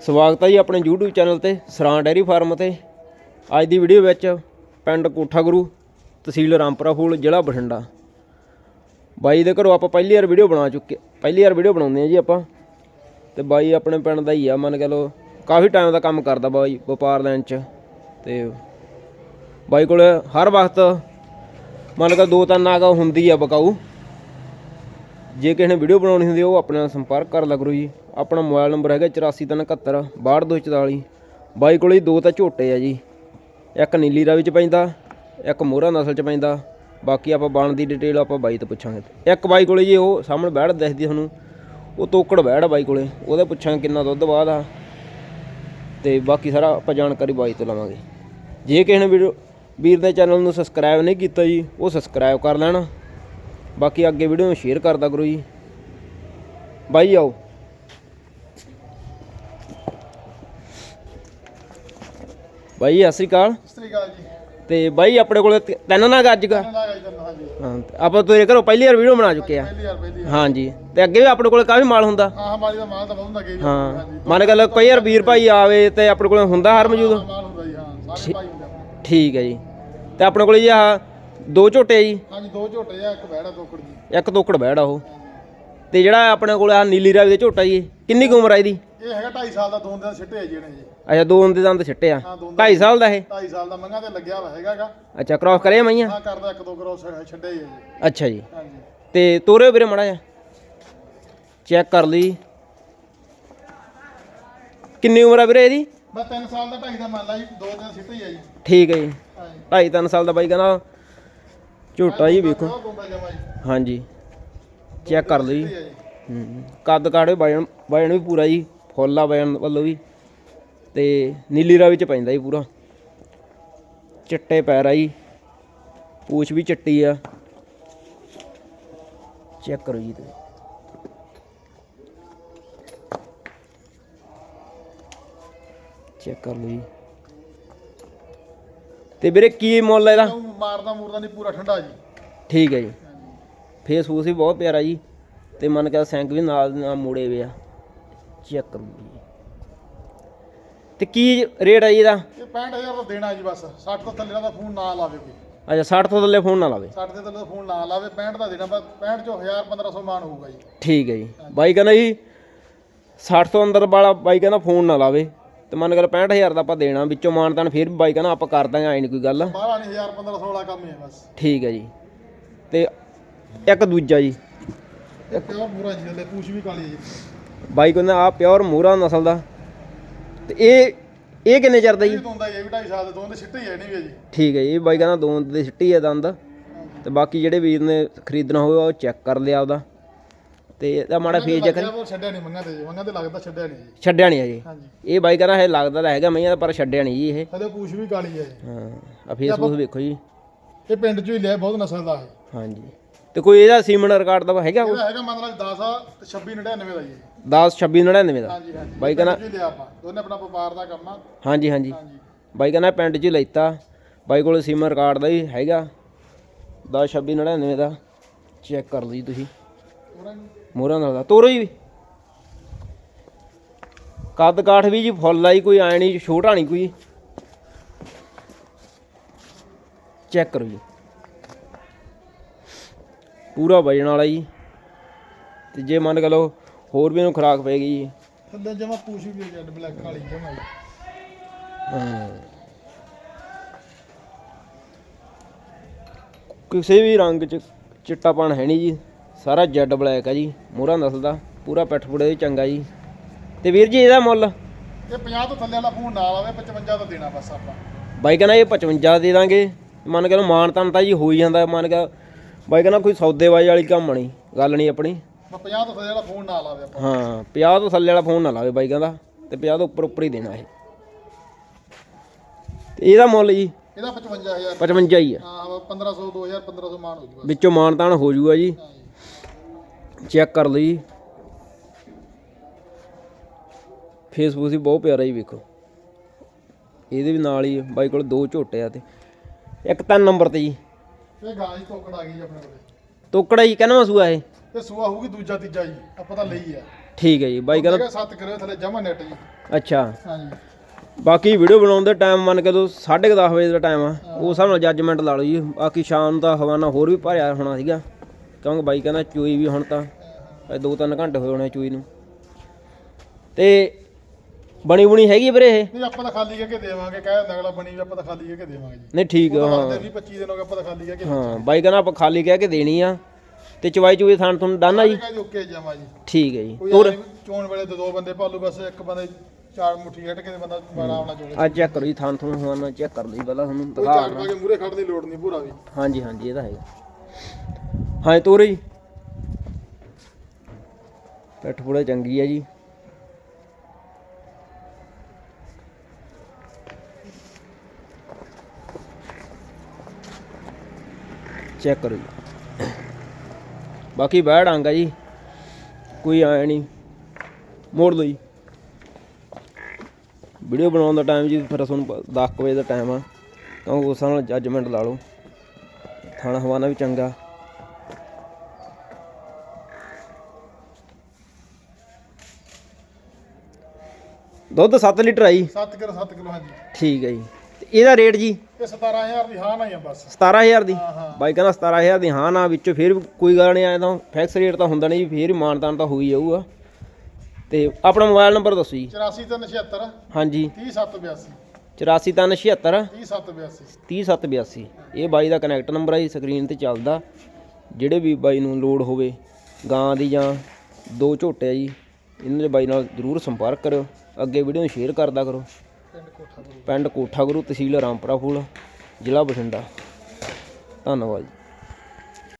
ਸਵਾਗਤ ਹੈ ਜੀ ਆਪਣੇ YouTube ਚੈਨਲ ਤੇ ਸਰਾਂ ਡੈਰੀ ਫਾਰਮ ਤੇ। ਅੱਜ ਦੀ ਵੀਡੀਓ ਵਿੱਚ ਪਿੰਡ ਕੋਠਾ ਗੁਰੂ ਤਹਿਸੀਲ ਰਾਮਪੁਰਾ ਫੂਲ ਜ਼ਿਲ੍ਹਾ ਬਠਿੰਡਾ। ਬਾਈ ਦੇ ਘਰੋਂ ਆਪਾਂ ਪਹਿਲੀ ਵਾਰ ਵੀਡੀਓ ਬਣਾ ਚੁੱਕੇ, ਪਹਿਲੀ ਵਾਰ ਵੀਡੀਓ ਬਣਾਉਂਦੇ ਆ ਜੀ ਆਪਾਂ। ਤੇ ਬਾਈ ਆਪਣੇ ਪਿੰਡ ਦਾ ਹੀ ਆ, ਮੰਨ ਕੇ ਲੋ ਕਾਫੀ ਟਾਈਮ ਦਾ ਕੰਮ ਕਰਦਾ ਬਾਈ, ਵਪਾਰ ਲੈਣ ਚ। ਤੇ ਬਾਈ ਕੋਲ ਹਰ ਵਕਤ, ਮੰਨ ਕੇ ਦੋ ਤਿੰਨ ਨਾਗ ਹੁੰਦੀ ਆ ਬਕਾਊ। ਜੇ ਕਿਸੇ ਨੇ ਵੀਡੀਓ ਬਣਾਉਣੀ ਹੁੰਦੀ ਉਹ ਆਪਣੇ ਨਾਲ ਸੰਪਰਕ ਕਰ ਲਿਆ ਕਰੋ ਜੀ। ਆਪਣਾ ਮੋਬਾਈਲ ਨੰਬਰ ਹੈਗਾ 8471 6244 ਬਾਈ ਕੋਲੇ ਦੋ ਤਾਂ ਝੋਟੇ ਆ ਜੀ। ਇੱਕ ਨੀਲੀ ਰਾਵੀ ਚ ਪੈਂਦਾ, ਇੱਕ ਮੋਹਰਾ ਨਸਲ ਚ ਪੈਂਦਾ। ਬਾਕੀ ਆਪਾਂ ਬਣ ਦੀ ਡਿਟੇਲ ਆਪਾਂ ਬਾਈ ਤੋਂ ਪੁੱਛਾਂਗੇ। ਇੱਕ ਬਾਈ ਕੋਲੇ ਜੀ ਉਹ ਸਾਹਮਣੇ ਬੈੜ ਦਿਖਦੀ ਤੁਹਾਨੂੰ। ਉਹ ਤੋਕੜ ਬੈੜ ਆ ਬਾਈ ਕੋਲੇ। ਉਹਦੇ ਪੁੱਛਾਂਗੇ ਕਿੰਨਾ ਦੁੱਧ ਬਾਅਦ ਆ ਤੇ ਬਾਕੀ ਸਾਰਾ ਆਪਾਂ ਜਾਣਕਾਰੀ ਬਾਈ ਤੋਂ ਲਵਾਂਗੇ। ਜੇ ਕਿਸੇ ਨੇ ਵੀਡੀਓ ਵੀਰ ਦੇ ਚੈਨਲ ਨੂੰ ਸਬਸਕ੍ਰਾਈਬ ਨਹੀਂ ਕੀਤਾ ਜੀ, ਉਹ ਸਬਸਕ੍ਰਾਈਬ ਕਰ ਲੈਣਾ। ਬਾਕੀ ਅੱਗੇ ਵੀਡੀਓ ਨੂੰ ਸ਼ੇਅਰ ਕਰਦਾ ਕਰੋ ਜੀ। ਬਾਈ ਆਓ। ਬਾਈ ਸਤਿ ਸ੍ਰੀ ਅਕਾਲ। ਸਤਿ ਸ੍ਰੀ ਅਕਾਲ ਜੀ। ਤੇ ਬਾਈ ਆਪਣੇ ਕੋਲ ਤਿੰਨ ਨਾਗ ਅੱਜ ਹਾਂਜੀ। ਹਾਂ ਤੇ ਆਪਾਂ ਤੇਰੇ ਘਰੋਂ ਪਹਿਲੀ ਵਾਰ ਵੀਡੀਓ ਬਣਾ ਚੁੱਕੇ ਆ। ਪਹਿਲੀ ਵਾਰ ਪਹਿਲੀ ਵਾਰ। ਹਾਂਜੀ। ਤੇ ਅੱਗੇ ਵੀ ਆਪਣੇ ਕੋਲ ਕਾਫੀ ਮਾਲ ਹੁੰਦਾ। ਹਾਂ ਹਮਾਰੀ ਦਾ ਮਾਲ ਤਾਂ ਬਹੁਤ ਹੁੰਦਾ ਜੀ। ਹਾਂ। ਹਾਂਜੀ ਮੰਨ ਕੇ ਲਓ ਕਈ ਵਾਰ ਵੀਰ ਭਾਈ ਆਵੇ ਤੇ ਆਪਣੇ ਕੋਲ ਹੁੰਦਾ ਹਰ ਮੌਜੂਦ। ਮਾਲ ਹੁੰਦਾ ਜੀ ਹਾਂ ਸਾਰੇ ਭਾਈ ਹੁੰਦੇ ਆਪਣੇ ਠੀਕ ਹੈ ਜੀ। ਤੇ ਆਪਣੇ ਕੋਲ ਜੀ ਆਹ ਦੋ ਝੋਟੇ ਜੀ? ਹਾਂਜੀ ਦੋ ਝੋਟੇ ਆ ਇੱਕ ਬੈੜਾ ਤੋਕੜ ਜੀ ਇੱਕ ਤੋਕੜ ਬੈੜਾ ਉਹ। ਤੇ ਜਿਹੜਾ ਆਪਣੇ ਕੋਲ ਆ ਨੀਲੀ ਰਾਵੀ ਦੇ ਝੋਟਾ ਜੀ ਕਿੰਨੀ ਕੁ ਉਮਰ ਆ ਇਹਦੀ? ਇਹ ਹੈਗਾ 2.5 ਸਾਲ ਦਾ ਦੋ ਦਿਨ ਛਿੱਟੇ ਆ ਜੀ ਇਹਨੇ ਜੀ। ਅੱਛਾ ਦੋ ਦੇ ਦੰਦ ਛਿੱਟੇ ਆ। ਹਾਂ ਦੋ। 2.5 ਸਾਲ ਦਾ ਇਹ? 2.5 ਸਾਲ ਦਾ ਮੰਗਾ ਤੇ ਲੱਗਿਆ ਵਾ ਹੈਗਾਗਾ। ਅੱਛਾ ਕ੍ਰਾਸ ਕਰਿਆ ਮਈਆਂ? ਹਾਂ ਕਰਦਾ ਇੱਕ ਦੋ ਕਰੋ ਛੱਡੇ ਆ ਜੀ। ਅੱਛਾ ਜੀ। ਹਾਂਜੀ। ਤੇ ਤੋਰੇ ਵੀਰੇ ਮੜਾ ਜਾ ਚੈੱਕ ਕਰ ਲਈ। ਕਿੰਨੀ ਉਮਰ ਆ ਵੀਰੇ ਇਹਦੀ? ਬਸ 3 ਸਾਲ ਦਾ 2.5 ਦਾ ਮੰਨ ਲਾ ਜੀ ਦੋ ਦਿਨ ਛਿੱਟੇ ਹੀ ਆ ਜੀ। ਠੀਕ ਹੈ ਜੀ। ਹਾਂਜੀ। ਢਾਈ ਤਿੰਨ ਸਾਲ ਦਾ ਬਾਈ ਕਹਿੰਦਾ ਝੋਟਾ ਜੀ ਵੇਖੋ। ਹਾਂਜੀ। ਚੈੱਕ ਕਰ ਲਓ ਜੀ। ਹੂੰ ਕੱਦ ਕਾੜੇ ਵਜਨ ਵਜਨ ਵੀ ਪੂਰਾ ਜੀ। ਫੁੱਲ ਆ ਵਜਨ ਵੱਲੋਂ ਵੀ। ਤੇ ਨੀਲੀ ਰਾਵੀ ਚ ਪੈਂਦਾ ਜੀ ਪੂਰਾ। ਚਿੱਟੇ ਪੈਰ ਆ ਜੀ। ਪੂਛ ਵੀ ਚਿੱਟੀ ਆ। ਚੈੱਕ ਕਰੋ ਜੀ ਤੁਸੀਂ। ਚੈੱਕ ਕਰ ਲਓ ਜੀ। ਤੇ ਵੀਰੇ ਕੀ ਮੁੱਲ ਆ ਇਹਦਾ? ਉਹ ਮਾਰਦਾ ਮੂਰਦਾ ਨਹੀਂ ਪੂਰਾ ਠੰਡਾ ਜੀ। ਠੀਕ ਹੈ ਜੀ। ਫੇਸ ਫੂਸ ਵੀ ਬਹੁਤ ਪਿਆਰਾ ਜੀ। ਤੇ ਮਨ ਕਾ ਸੈਂਕ ਵੀ ਨਾਲ ਨਾਲ ਮੋੜੇ ਵੇ ਆ। ਚੈੱਕ ਤੇ ਕੀ ਰੇਟ ਹੈ ਜੀ ਇਹਦਾ? ਇਹ 65000 ਦਾ ਦੇਣਾ ਜੀ ਬਸ। 60 ਤੋਂ ਥੱਲੇ ਦਾ ਫੋਨ ਨਾ ਲਾਵੇ ਕੋਈ। ਅੱਛਾ 60 ਤੋਂ ਥੱਲੇ ਫੋਨ ਨਾ ਲਾਵੇ। 60 ਦੇ ਥੱਲੇ ਫੋਨ ਨਾ ਲਾਵੇ 65 ਦਾ ਦੇਣਾ ਬਸ। 65 ਚੋਂ 1000 1500 ਮਾਨ ਹੋਊਗਾ ਜੀ। ਠੀਕ ਹੈ ਜੀ। ਬਾਈ ਕਹਿੰਦਾ ਜੀ 60 ਤੋਂ ਅੰਦਰ ਵਾਲਾ ਬਾਈ ਕਹਿੰਦਾ ਫੋਨ ਨਾ ਲਾਵੇ। ਤੇ ਮੰਨ ਕਰ 65000 ਦਾ ਆਪਾਂ ਦੇਣਾ ਵਿੱਚੋਂ ਮਾਨਤਾਨ ਫਿਰ ਵੀ ਬਾਈ ਕਹਿੰਦਾ ਆਪਾਂ ਕਰ ਦਾਂਗੇ ਐ ਨਹੀਂ ਕੋਈ ਗੱਲ। ਬਾਹਰ ਨਹੀਂ 1000 1500 ਵਾਲਾ ਕੰਮ ਹੀ ਹੈ ਬਸ। ਠੀਕ ਹੈ ਜੀ। ਤੇ ਇੱਕ ਦੂਜਾ ਜੀ। ਇਹ ਪਿਓਰ ਪੂਰਾ ਜੀ ਥੱਲੇ ਪੂਛ ਵੀ ਕਾਲੀ ਹੈ ਜੀ। ਬਾਈ ਕਹਿੰਦਾ ਆ ਪਿਓਰ ਮੂਰਾ ਨਸਲ ਦਾ। ਤੇ ਇਹ ਇਹ ਕਿੰਨੇ ਚਿਰ ਦਾ ਜੀ? ਇਹ ਹੁੰਦਾ ਇਹ ਵੀ 2.5 ਸਾਲ ਦੇ ਛਿੱਟੇ ਹੀ ਨਹੀਂ ਵੀ ਜੀ ਠੀਕ ਹੈ ਜੀ ਇਹ ਬਾਈ ਕਹਿੰਦਾ ਦੋ ਦੇ ਸਿੱਟੀ ਆ ਦੰਦ। ਤੇ ਬਾਕੀ ਜਿਹੜੇ ਵੀਰ ਨੇ ਖਰੀਦਣਾ ਹੋਵੇ ਉਹ ਚੈੱਕ ਕਰ ਲਿਆ ਉਹਦਾ ਤੇ ਇਹਦਾ ਮਾੜਾ ਫੇਸ ਉਹ ਛੱਡਿਆ ਨਹੀਂ ਮੰਗਾ ਤੇ ਜੀ। ਮੰਗਾ ਤੇ ਲੱਗਦਾ ਛੱਡਿਆ ਨਹੀਂ ਜੀ। ਛੱਡਿਆ ਨਹੀਂ ਅਜੇ ਹਾਂਜੀ। ਇਹ ਬਾਈ ਕਹਿੰਦਾ ਇਹ ਲੱਗਦਾ ਤਾਂ ਹੈਗਾ ਮਈਆਂ ਦਾ ਪਰ ਛੱਡਿਆ ਨਹੀਂ ਜੀ ਇਹ। ਥੱਲੇ ਪੂਛ ਵੀ ਕਾਲੀ ਹੈ ਜੀ। ਹਾਂ ਆ ਫੇਸਬੁੱਕ ਵੇਖੋ ਜੀ। ਇਹ ਪਿੰਡ ਚੋਂ ਹੀ ਲਿਆ ਬਹੁਤ ਨਸਲ ਦਾ ਹੈ ਹਾਂਜੀ। ਤੇ ਕੋਈ ਇਹਦਾ ਸੀਮਨ ਰਿਕਾਰਡ ਦਾ ਹੈਗਾ ਕੋਈ? ਇਹਦਾ ਹੈਗਾ ਮੰਨ ਲਾ 10 ਆ ਤੇ 26 99 ਦਾ ਜੀ 10 26 99 ਦਾ। ਹਾਂਜੀ ਹਾਂਜੀ। ਬਾਈ ਕਹਿੰਦਾ ਹੀ ਲਿਆ ਆਪਾਂ। ਦੋਨੇ ਆਪਣਾ ਵਪਾਰ ਦਾ ਕੰਮ ਆ ਹਾਂਜੀ। ਹਾਂਜੀ। ਬਾਈ ਕਹਿੰਦਾ ਪਿੰਡ 'ਚ ਹੀ ਲੈਤਾ। ਬਾਈ ਕੋਲ ਸੀਮਨ ਰਿਕਾਰਡ ਦਾ ਵੀ ਹੈਗਾ। 10 26 99 ਦਾ। ਚੈੱਕ ਕਰ ਜੀ ਤੁਸੀਂ। ਮੋਹਰਾਂ ਨਾਲ ਦਾ ਤੋਰੋ ਜੀ ਕੱਦ ਕਾਠ ਵੀ ਜੀ ਫੁੱਲ ਆ ਜੀ ਕੋਈ ਐ ਨਹੀਂ ਛੋਟਾ ਨਹੀਂ ਕੋਈ। ਚੈੱਕ ਕਰੋ ਜੀ। ਪੂਰਾ ਵਜਣ ਵਾਲਾ ਜੀ। ਤੇ ਜੇ ਮੰਨ ਕੇ ਲਓ ਹੋਰ ਵੀ ਇਹਨੂੰ ਖਰਾਕ ਪਏਗੀ ਜੀ। ਥੱਲੇ ਜਮਾ ਪੂਛ ਵੀ ਜੱਡ ਬਲੈਕ ਕਾਲੀ ਜਮਾ ਹਾਂ। ਕਿਸੇ ਵੀ ਰੰਗ ਚ ਚਿੱਟਾਪਣ ਹੈ ਨਹੀਂ ਜੀ। ਸਾਰਾ ਜੈਡ ਬਲੈਕ ਆ ਜੀ ਮੋਹਰਾ ਨਸਲ ਦਾ ਪੂਰਾ ਪਿੱਠ ਪੁੜੇ ਚੰਗਾ ਜੀ। ਤੇ ਵੀਰ ਜੀ ਇਹਦਾ ਮੁੱਲ? ਇਹ 50 ਤੋਂ ਥੱਲੇ ਵਾਲਾ ਫੋਨ ਨਾਲ ਆਵੇ 55 ਦਾ ਦੇਣਾ ਬਸ ਆਪਾਂ। ਬਾਈ ਕਹਿੰਦਾ ਇਹ 55 ਦੇ ਦਾਂਗੇ। ਮੰਨ ਕੇ ਮਾਨ ਤਾਨ ਤਾਂ ਜੀ ਹੋ ਹੀ ਜਾਂਦਾ ਮੰਨ ਕੇ ਬਾਈ ਕਹਿੰਦਾ ਕੋਈ ਸੌਦੇਬਾਜ਼ੀ ਵਾਲੀ ਕੰਮ ਨਹੀਂ ਗੱਲ ਨਹੀਂ ਆਪਣੀ। ਬਸ 50 ਤੋਂ ਥੱਲੇ ਵਾਲਾ ਫੋਨ ਨਾਲ ਆਵੇ ਆਪਾਂ। ਹਾਂ 50 ਤੋਂ ਥੱਲੇ ਵਾਲਾ ਫੋਨ ਨਾ ਲਾਵੇ ਬਾਈ ਕਹਿੰਦਾ ਤੇ 50 ਤੋਂ ਉੱਪਰ ਉੱਪਰ ਹੀ ਦੇਣਾ ਇਹ। ਤੇ ਇਹਦਾ ਮੁੱਲ ਜੀ? ਇਹਦਾ 55000 55 ਹੀ ਆ। ਹਾਂ 1500 2000 1500 ਮਾਨ ਹੋ ਜੂਗਾ। ਵਿੱਚੋਂ ਮਾਨ ਤਾਨ ਹੋ ਜੂਗਾ ਜੀ। ਚੈੱਕ ਕਰ ਜੀ ਫੇਸਬੁੱਕ ਵੀ ਬਹੁਤ ਪਿਆਰਾ ਜੀ ਵੇਖੋ। ਇਹਦੇ ਵੀ ਨਾਲ ਹੀ ਬਾਈ ਕੋਲ ਦੋ ਝੋਟੇ ਆ ਤੇ। ਇੱਕ ਤਿੰਨ ਨੰਬਰ ਤੇ ਜੀ। ਇਹ ਗਾਂ ਜੀ ਤੋਕੜ ਆ ਗਈ ਜੀ ਆਪਣੇ ਕੋਲੇ। ਤੋਕੜਾ ਜੀ ਕਹਿੰਦਾ ਸੂਆ ਇਹ। ਤੇ ਸੂਆ ਹੋਊਗੀ ਦੂਜਾ ਤੀਜਾ ਜੀ ਆਪਾਂ ਤਾਂ ਲਈ ਆ। ਠੀਕ ਹੈ ਜੀ ਬਾਈ ਕਹਿੰਦਾ 7 ਕਿਲੋ ਥੱਲੇ ਜਮਾ ਨੈਟ ਜੀ। ਅੱਛਾ। ਹਾਂਜੀ। ਬਾਕੀ ਵੀਡੀਓ ਬਣਾਉਣ ਦਾ ਟਾਈਮ ਮੰਨ ਕੇ ਦੋ 10:30 ਵਜੇ ਦਾ ਟਾਈਮ ਆ। ਉਸ ਹਿਸਾਬ ਨਾਲ ਜੱਜਮੈਂਟ ਲਾ ਲਓ ਜੀ। ਬਾਕੀ ਸ਼ਾਮ ਤਾਂ ਹਵਾਨਾ ਹੋਰ ਵੀ ਭਰਿਆ ਹੋਣਾ ਸੀਗਾ। ਕਿਉਂਕਿ ਬਾਈ ਕਹਿੰਦਾ ਚੂਈ ਵੀ ਹੁਣ ਤਾਂ ਅਜੇ ਦੋ ਤਿੰਨ ਘੰਟੇ ਹੋਏ ਹੋਣੇ ਚੂਈ ਨੂੰ। ਤੇ ਬਣੀ ਬੁਣੀ ਹੈਗੀ ਵੀਰੇ ਇਹ? ਨਹੀਂ ਆਪਾਂ ਤਾਂ ਖਾਲੀ ਕਰਕੇ ਦੇਵਾਂਗੇ ਕਹਿ ਦਿੰਦਾ ਅਗਲਾ ਬਣੀ ਵੀ ਆਪਾਂ ਤਾਂ ਖਾਲੀ ਕਰਕੇ ਦੇਵਾਂਗੇ ਜੀ। ਨਹੀਂ ਠੀਕ ਆ, ਹਾਂ। ਤਾਂ 20 25 ਦਿਨ ਹੋ ਗਏ ਆਪਾਂ ਤਾਂ ਖਾਲੀ ਕਰਕੇ ਹਾਂ ਬਾਈ ਕਹਿੰਦਾ ਆਪਾਂ ਖਾਲੀ ਕਹਿ ਕੇ ਦੇਣੀ ਆ। ਤੇ ਚਵਾਈ ਚੂਈ ਥਾਣ ਤੁਹਾਨੂੰ ਡਾਨਾ ਜੀ? ਕਹਿੰਦੇ ਓਕੇ ਜਮਾ ਜੀ। ਠੀਕ ਹੈ ਜੀ। ਕੋਈ ਤੁਰ ਐਂ ਨੀ ਵੀ ਚੋਣ ਵੇਲੇ ਦੋ ਬੰਦੇ ਭਾਲੂ ਬਸ ਇੱਕ ਬੰਦੇ ਚਾਰ ਮੁੱਠੀ ਹਟ ਕੇ ਤੇ ਬੰਦਾ ਆਰਾਮ ਨਾਲ ਜੋੜੇ ਆ ਚੈੱਕ ਕਰੋ ਜੀ ਥਾਣ ਤੁਹਾਨੂੰ ਹਵਾਨਾ ਚੈੱਕ ਕਰ ਲਈ ਪਹਿਲਾਂ ਤੁਹਾਨੂੰ ਕੋਈ ਦਿਖਾ ਝਾੜ ਪਾ ਕੇ ਮੂਰੇ ਖੜਨ ਦੀ ਲੋੜ ਨਹੀਂ ਪੂਰਾ ਵੀ। ਹਾਂਜੀ ਹਾਂਜੀ ਇਹ ਤਾਂ ਹੈਗਾ। ਹਾਂ ਤੋਰੇ ਜੀ। ਪਿੱਠ ਪੂੜਾ ਚੰਗੀ ਹੈ ਜੀ। ਚੈੱਕ ਕਰੋ ਜੀ। ਬਾਕੀ ਬੈੜ ਆਂਗਾ ਜੀ। ਕੋਈ ਆਇਆ ਨਹੀਂ। ਮੋੜ ਲਓ ਜੀ। ਵੀਡੀਓ ਬਣਾਉਣ ਦਾ ਟਾਈਮ ਜੀ, ਫਿਰ ਤੁਹਾਨੂੰ 10 ਵਜੇ ਦਾ ਟਾਈਮ ਆ। ਕਿਉਂਕਿ ਉਸ ਨਾਲ ਜੱਜਮੈਂਟ ਲਾ ਲਓ। ਥਾਣਾ ਹਵਾਨਾ ਵੀ ਚੰਗਾ। ਦੁੱਧ 7 ਲੀਟਰ ਆਈ 7 ਕਿਲੋ 7 ਕਿਲੋ ਹਾਂਜੀ। ਠੀਕ ਹੈ ਜੀ। ਤੇ ਇਹਦਾ ਰੇਟ ਜੀ? ਇਹ 17000 ਦੀ ਹਾਂ ਨਾ ਹੀ ਆ ਬਸ 17000 ਦੀ? ਬਾਈ ਕਹਿੰਦਾ 17000 ਦੀ ਹਾਂ ਨਾ ਵਿੱਚੋਂ ਫਿਰ ਕੋਈ ਗੱਲ ਨਹੀਂ ਆਇਆ ਤਾਂ ਫਿਕਸ ਰੇਟ ਤਾਂ ਹੁੰਦਾ ਨਹੀਂ ਜੀ ਫਿਰ ਮਾਨਤਾਨ ਤਾਂ ਹੋਈ ਜਾਊਗਾ। ਤੇ ਆਪਣਾ ਮੋਬਾਈਲ ਨੰਬਰ ਦੱਸੋ ਜੀ। 84 ਹਾਂਜੀ। 30782 84376 30782 30782 ਇਹ ਬਾਈ ਦਾ ਕਨੈਕਟ ਨੰਬਰ ਹੈ ਜੀ ਸਕਰੀਨ ਤੇ ਚੱਲਦਾ। ਜਿਹੜੇ ਵੀ ਬਾਈ ਨੂੰ ਲੋਡ ਹੋਵੇ ਗਾਂ ਦੀ ਜਾਂ ਦੋ ਝੋਟੇ ਆ ਜੀ ਇਹਨਾਂ ਦੇ ਬਾਈ ਨਾਲ ਜ਼ਰੂਰ ਸੰਪਰਕ ਕਰਿਓ। ਅੱਗੇ ਵੀਡੀਓ ਨੂੰ ਸ਼ੇਅਰ ਕਰਦਾ ਕਰੋ। ਪਿੰਡ ਕੋਠਾ ਗੁਰੂ ਤਹਿਸੀਲ ਰਾਮਪੁਰਾ ਫੂਲ ਜ਼ਿਲ੍ਹਾ ਬਠਿੰਡਾ। ਧੰਨਵਾਦ ਜੀ।